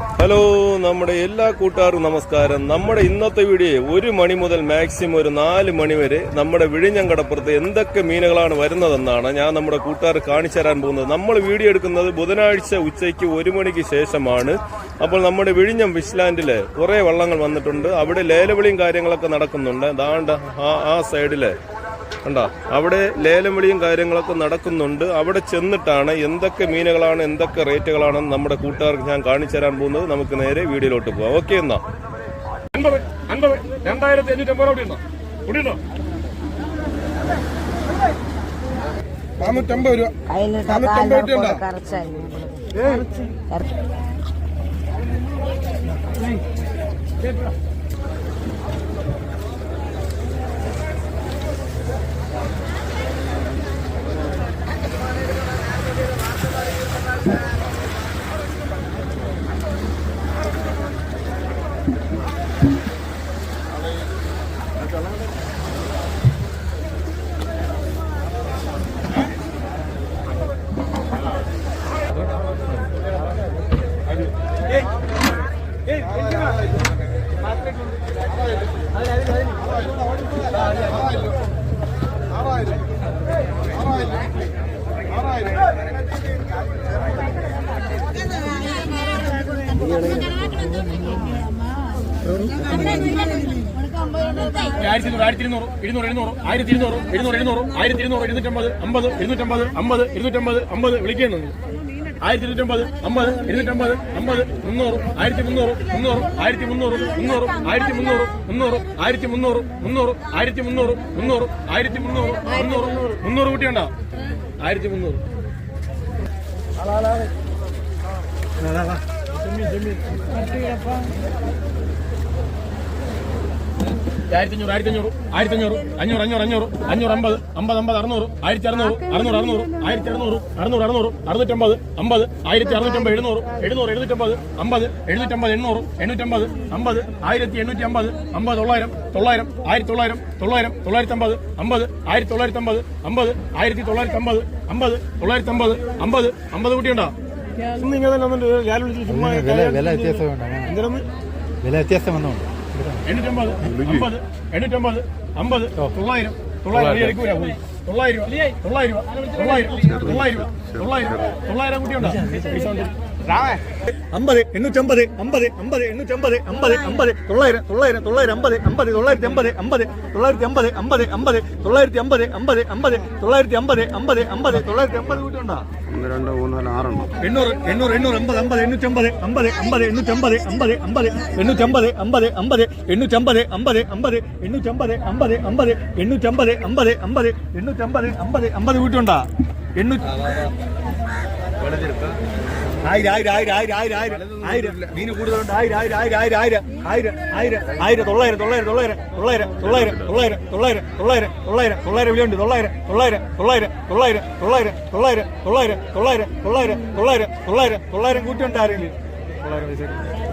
Hello നമ്മുടെ എല്ലാ കൂട്ടുകാർക്കും നമസ്കാരം. നമ്മുടെ ഇന്നത്തെ വീഡിയോ ഒരു മണി മുതൽ മാക്സിമം ഒരു നാല് മണി വരെ നമ്മുടെ വിഴിഞ്ഞം കടപ്പുറത്ത് എന്തൊക്കെ മീനുകളാണ് വരുന്നതെന്നാണ് ഞാൻ നമ്മുടെ കൂട്ടുകാർ കാണിച്ചു തരാൻ പോകുന്നത്. നമ്മൾ വീഡിയോ എടുക്കുന്നത് ബുധനാഴ്ച ഉച്ചയ്ക്ക് ഒരു മണിക്ക് ശേഷമാണ്. അപ്പോൾ നമ്മുടെ വിഴിഞ്ഞം ഫിഷ്ലാൻഡിൽ കുറെ വള്ളങ്ങൾ വന്നിട്ടുണ്ട്. അവിടെ ലേലവിളിയും കാര്യങ്ങളൊക്കെ നടക്കുന്നുണ്ട്. ദാണ്ട ആ ആ സൈഡിൽ. കണ്ടോ? അവിടെ ലേലം വിളിയും കാര്യങ്ങളൊക്കെ നടക്കുന്നുണ്ട്. അവിടെ ചെന്നിട്ടാണ് എന്തൊക്കെ മീനുകളാണ് എന്തൊക്കെ റേറ്റുകളാണെന്ന് നമ്മുടെ കൂട്ടുകാർക്ക് ഞാൻ കാണിച്ചു തരാൻ പോകുന്നത്. നമുക്ക് നേരെ വീഡിയോയിലോട്ട് പോവാം. ഓക്കെ എന്നാ. അൻപത് അൻപത്. രണ്ടായിരത്തി അഞ്ഞൂറ്റി അമ്പത് കൂടി ഉണ്ടോ കൂടി ഉണ്ടോ നാനൂറ്റമ്പത് രൂപ നാനൂറ്റമ്പത് രൂപ ഉണ്ടോ? ആയിരത്തി ആയിരത്തി ഇരുന്നൂറ് ഇരുന്നൂറ് എഴുന്നൂറ് ആയിരത്തി ഇരുന്നൂറ് എഴുന്നൂറ് എഴുന്നൂറ് ആയിരത്തി ഇരുന്നൂറ് ഇരുന്നൂറ്റമ്പത് അമ്പത് ഇരുന്നൂറ്റമ്പത് അമ്പത് ഇരുന്നൂറ്റമ്പത് അമ്പത് വിളിക്കുന്നു ആയിരത്തി ഇരുന്നൂറ്റമ്പത് അമ്പത് ഇരുന്നൂറ്റമ്പത് അമ്പത് മുന്നൂറ് ആയിരത്തി മുന്നൂറ് മുന്നൂറ് ആയിരത്തി മുന്നൂറ് മുന്നൂറ് ആയിരത്തി മുന്നൂറ് മുന്നൂറ് ആയിരത്തി മുന്നൂറ് മുന്നൂറ് ആയിരത്തി മുന്നൂറ് മുന്നൂറ് ആയിരത്തി മുന്നൂറ് മുന്നൂറ് മുന്നൂറ് കുട്ടിയുണ്ടോ ആയിരത്തി മുന്നൂറ് ആയിരത്തി അഞ്ഞൂറ് ആയിരത്തി അഞ്ഞൂറ് ആയിരത്തി അഞ്ഞൂറ് അഞ്ഞൂറ് അഞ്ഞൂറ് അഞ്ഞൂറ് അഞ്ഞൂറ് അമ്പത് അമ്പത് അമ്പത് അറുന്നൂറ് ആയിരത്തി അറുന്നൂറ് അറുന്നൂറ് അറുന്നൂറ് ആയിരത്തി അറുന്നൂറ് അറുന്നൂറ് അറുന്നൂറ് അറുന്നൂറ്റമ്പത് അമ്പത് ആയിരത്തി അറുന്നൂറ്റമ്പത് എഴുന്നൂറ് എഴുന്നൂറ് എഴുന്നൂറ്റമ്പത് അമ്പത് എഴുന്നൂറ്റമ്പത് എണ്ണൂറ് എണ്ണൂറ്റമ്പത് അമ്പത് ആയിരത്തി എണ്ണൂറ്റി അമ്പത് അമ്പത് തൊള്ളായിരം തൊള്ളായിരം ആയിരത്തി തൊള്ളായിരം തൊള്ളായിരം തൊള്ളായിരത്തി അമ്പത് അമ്പത് ആയിരത്തി തൊള്ളായിരത്തി അമ്പത് അമ്പത് ആയിരത്തി തൊള്ളായിരത്തി അമ്പത് അമ്പത് തൊള്ളായിരത്തി അമ്പത് അമ്പത് അമ്പത് കുട്ടിയുണ്ടോ വില വ്യത്യാസം വില വ്യത്യാസം വന്നുകൊണ്ട് എണ്ണൂറ്റമ്പത് അമ്പത് എണ്ണൂറ്റമ്പത് അമ്പത് തൊള്ളായിരം തൊള്ളായിരം എടുക്കൂല തൊള്ളായിരം രൂപ തൊള്ളായിരം രൂപ തൊള്ളായിരം തൊള്ളായിരം രൂപ തൊള്ളായിരം തൊള്ളായിരം കുട്ടിയുണ്ടോ പൈസ ஐம்பது எண்ணூற்றி ஐம்பது ஐம்பது ஐம்பது எண்ணூற்றி ஐம்பது ஐம்பது ஐம்பது தொள்ளாயிரம் தொள்ளாயிரம் தொள்ளாயிரம் ஐம்பது ஐம்பது தொள்ளாயிரத்தி ஐம்பது ஐம்பது தொள்ளாயிரத்தி ஐம்பது ஐம்பது ஐம்பது தொள்ளாயிரத்தி ஐம்பது ஐம்பது ஐம்பது தொள்ளாயிரத்தி ஐம்பது ஐம்பது ஐம்பது தொள்ளாயிரத்தி ஐம்பது கூட்டண்டா ரெண்டு மூணு ஆறு எண்ணூறு எண்ணூறு எண்ணூறு ஐம்பது ஐம்பது எண்ணூற்றி ஐம்பது ஐம்பது ஐம்பது எண்ணூற்றி ஐம்பது ஐம்பது ஐம்பது எண்ணூற்றி ஐம்பது ஐம்பது ஐம்பது எண்ணூற்றி ஐம்பது ஐம்பது ஐம்பது எண்ணூற்றி ஐம்பது ஐம்பது ஐம்பது எண்ணூற்றி ஐம்பது ஐம்பது ஐம்பது எண்ணூற்றி ஐம்பது ஐம்பது ஐம்பது கூட்டண்டா ആയിരം ആയിരം ആയിരം ആയിരം ആയിരം ആയിരം ആയിരം മീന് കൂടുതലുണ്ട് ആയിരം ആയിരം ആയിരം ആയിരം ആയിരം ആയിരം ആയിരം ആയിരം തൊള്ളായിരം തൊള്ളായിരം തൊള്ളായിരം തൊള്ളായിരം തൊള്ളായിരം തൊള്ളായിരം തൊള്ളായിരം തൊള്ളായിരം തൊള്ളായിരം തൊള്ളായിരം വിലയുണ്ട് തൊള്ളായിരം തൊള്ളായിരം തൊള്ളായിരം തൊള്ളായിരം തൊള്ളായിരം തൊള്ളായിരം തൊള്ളായിരം തൊള്ളായിരം തൊള്ളായിരം തൊള്ളായിരം തൊള്ളായിരം തൊള്ളായിരം കൂട്ടിയുണ്ട് ആരെങ്കിലും തൊള്ളായിരം പൈസ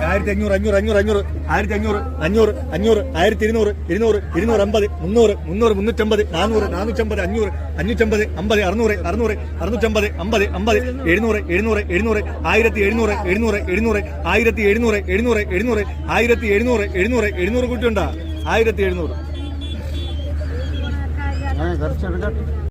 ആയിരത്തി അഞ്ഞൂറ് അഞ്ഞൂറ് അഞ്ഞൂറ് അഞ്ഞൂറ് ആയിരത്തി അഞ്ഞൂറ് അഞ്ഞൂറ് അഞ്ഞൂറ് ആയിരത്തി ഇരുന്നൂറ് ഇരുന്നൂറ് ഇരുന്നൂറ് അമ്പത് മുന്നൂറ് മുന്നൂറ് മുന്നൂറ്റമ്പത് നാനൂറ് നാനൂറ്റമ്പത് അഞ്ഞൂറ് അഞ്ഞൂറ്റമ്പത് അമ്പത് അറുന്നൂറ് അറുന്നൂറ് അറുന്നൂറ്റമ്പത് അമ്പത് അമ്പത് എഴുന്നൂറ് എഴുന്നൂറ് എഴുന്നൂറ് ആയിരത്തി എഴുന്നൂറ് എഴുന്നൂറ് എഴുന്നൂറ് ആയിരത്തി എഴുന്നൂറ് എഴുന്നൂറ് എഴുന്നൂറ് ആയിരത്തി എഴുന്നൂറ് എഴുന്നൂറ് എഴുന്നൂറ് കൂട്ടിയുണ്ടാ? ആയിരത്തി എഴുന്നൂറ്.